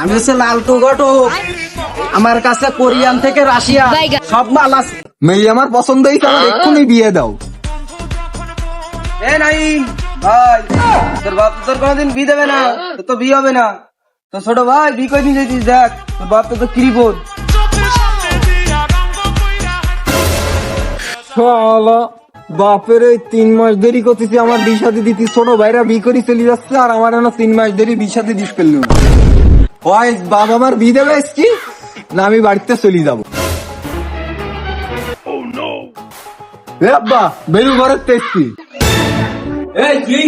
আমি হচ্ছে লালটু ঘটক আমার কাছে কোরিয়ান থেকে রাশিয়া। সব মাল আছে। মেয়ে আমার পছন্দ হয়েছে আমার এক্ষুনি বিয়ে দাও। এ নাই ভাই তোর বাপ তো তোর কোনোদিন বিয়ে দেবে না তোর তো বিয়ে হবে না। তো ছোট ভাই বিয়ে করে নিয়ে যেতিস দেখ তোর বাপ তো তো কিরিপদ শালা। বাপের এই তিন মাস দেরি করতেছি আমার বিষাদি দিতি ছোট ভাইরা বি করে চলে যাচ্ছে আর আমার এখনও তিন মাস দেরি বিষাদি দিস ফেলল। হয় বাবা আমার বি দেবে এসছি না আমি বাড়িতে চলে যাব। এ আব্বা বেরু ঘরের এই কি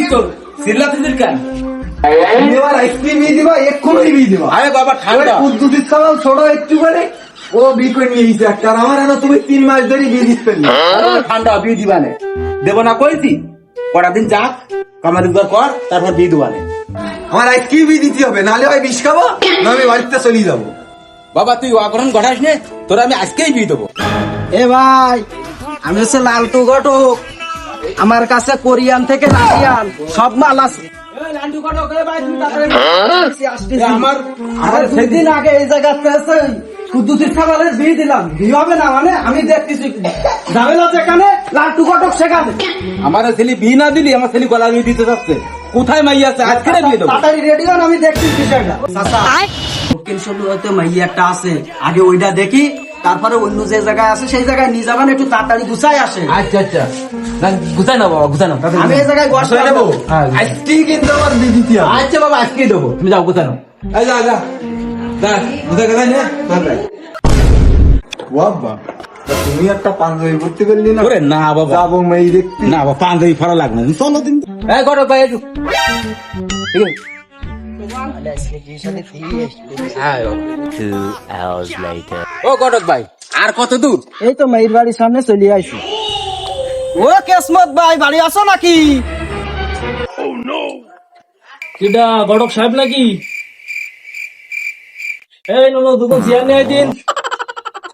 কেন? এবার আইসক্রিম দিবা এক্ষুনি দিবা। আরে বাবা ঠান্ডা। সালাম ছোট একটু করে। ও বি করে নিয়ে গেছে একটা। আর আমার এখনও তুমি তিন মাস দেরি বিয়ে দিস ফেললি ঠান্ডা বিয়ে দিবানে দেব না কইছি। কটা দিন যাক কামারি দুয়ার কর তারপর বিয়ে দিবানে আমার আইসক্রিম বিয়ে দিতে হবে? নাহলে হয় বিষ খাব না আমি বাড়িতে চলে যাব। বাবা তুই অগ্রহণ ঘটাস নে তোর আমি আজকেই বিয়ে দেবো। এ ভাই আমি হচ্ছে লালটু ঘটক। আমার কাছে কোরিয়ান থেকে রাশিয়ান সব মাল আছে। আমার আমার সেদিন আগে এই জায়গাতে আছে কুদ্দুতির খাবারের বিয়ে দিলাম। বিয়ে হবে না মানে আমি দেখতেছি। ঝামেলা যেখানে ঘটক সেখানে। আমার ছেলে বিয়ে না দিলি আমার ছেলে গলা বিয়ে দিতে যাচ্ছে। কোথায় মাই আছে? আজকে বিয়ে দেবো? তাড়াতাড়ি রেডি হন আমি দেখছি বিষয়টা দক্ষিণ শুরু হয়তো মাইয়া একটা আছে। আগে ওইটা দেখি তারপরে অন্য যে জায়গায় আছে সেই জায়গায় নিয়ে যাবেন একটু তাড়াতাড়ি গুছাই আসে। আচ্ছা আচ্ছা। না গুছাই না বাবা গুছাই না আমি এই জায়গায় গুছাই নেব? হ্যাঁ কিন্তু আমার আচ্ছা বাবা আজকেই দেবো। তুমি যাও গুছানো এই যা যা। তুমি একটা পাঞ্জাবি না? না বাবা। যাব মেয়ে দেখতে। না বাবা পাঞ্জাবি ফরা লাগবে না। চলো দিন এই ঘটক ভাই একটু. ও ঘটক ভাই আর কত দূর? এই তো মাইর বাড়ির সামনে চলে আইছি ও কেসমত ভাই বাড়ি আছো নাকি? কিডা গড়ক সাহেব নাকি? এই নুনু দুটো চেয়ার নিয়ে দিন।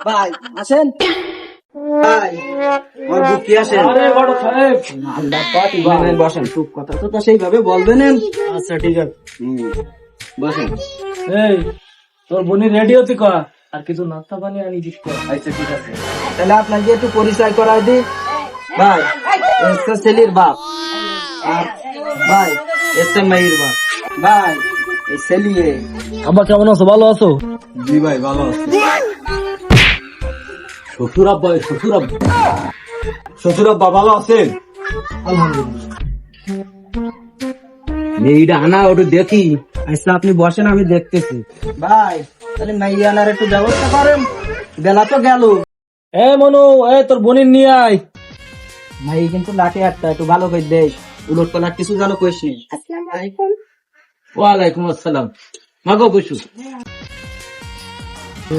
ভাই আসেন। ভাই আমার বুকি আসেন। আরে গড়ক সাহেব। বসেন, বসেন। খুব কথা তো তো সেইভাবে বলবেন আচ্ছা ঠিক আছে। বসেন। এই তোর বোনি রেডি হতে কর। আর কিছু নাস্তা পানি আনি দিস আচ্ছা ঠিক আছে। তাহলে আপনাকে একটু পরিচয় করাই দিই। ভাই এসে ছেলের বাপ। আর ভাই এসে মেয়ের বাপ। ভাই ছেলিয়ে আব্বা কেমন আছো? ভালো আছো? জি ভাই ভালো আছে। শ্বশুর আব্বা শ্বশুর আব্বা। শ্বশুর আব্বা ভালো আছেন? মেয়েটা আনা ওটা দেখি। আচ্ছা আপনি বসেন আমি দেখতেছি। ভাই তাহলে মাইয়ানার একটু ব্যবস্থা করেন। বেলা তো গেল। এ মনু এ তোর বোনের নিয়ে আয়। ভাই কিন্তু লাঠি একটা একটু ভালো করে দেয় উলট পালাট কিছু জানো কইস নি। ওয়ালাইকুম আসসালাম। মাগো বসু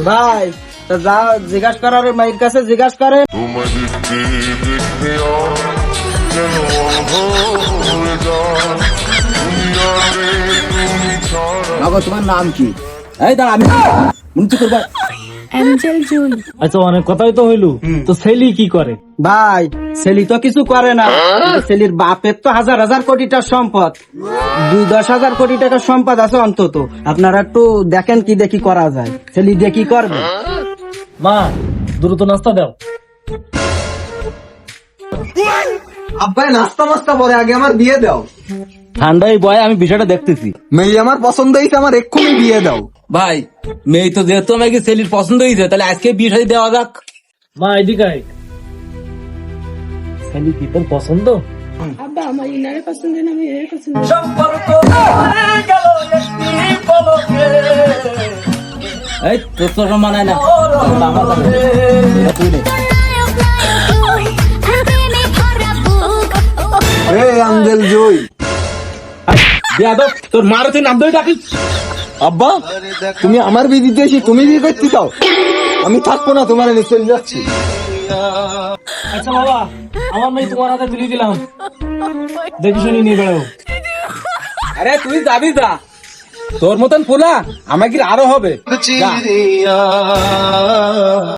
ভাই, তা যা জিজ্ঞাসা করার মায়ের কাছে জিজ্ঞাসা করে। মাগো, তোমার নাম কি? এই দাঁড়া, আমি মুন্তি করবা। Angel June. আচ্ছা অনেক কথাই তো হইলু। তো ছেলি কি করে? ভাই ছেলি তো কিছু করে না। কিন্তু ছেলির বাপের তো হাজার হাজার কোটি টাকার সম্পদ। দুই দশ হাজার কোটি টাকার সম্পদ আছে অন্তত। আপনারা একটু দেখেন কি দেখি করা যায়। ছেলি দিয়ে কি করবে? মা দ্রুত নাস্তা দাও। আব্বাই নাস্তা মাস্তা পরে আগে আমার বিয়ে দাও। ঠান্ডায় বয় আমি বিষয়টা দেখতেছি। মেয়ে আমার পছন্দ হয়েছে আমার এক্ষুনি বিয়ে দাও। ভাই মেয়ে তো যেহেতু আমাকে ছেলের পছন্দ হয়েছে তাহলে আজকে বিয়ে সাথে দেওয়া যাক। মা এদিকে আয়। ছেলি কি তোর পছন্দ? আব্বা আমার ইনারে পছন্দ না আমি এর পছন্দ। এই তোর তো মানায় না। তুই বেয়াদব, তোর মারও তুই নাম ধরে ডাকিস। আব্বা তুমি আমার বিয়ে দিতে এসে তুমি বিয়ে করতে চাও? আমি থাকব না তোমার চলে যাচ্ছি। আচ্ছা বাবা আমার মেয়ে তোমার হাতে তুলে দিলাম। দেখি শুনি নিয়ে বেড়াও। আরে তুই যাবি যা। তোর মতন ফুলা আমাকে আরও হবে।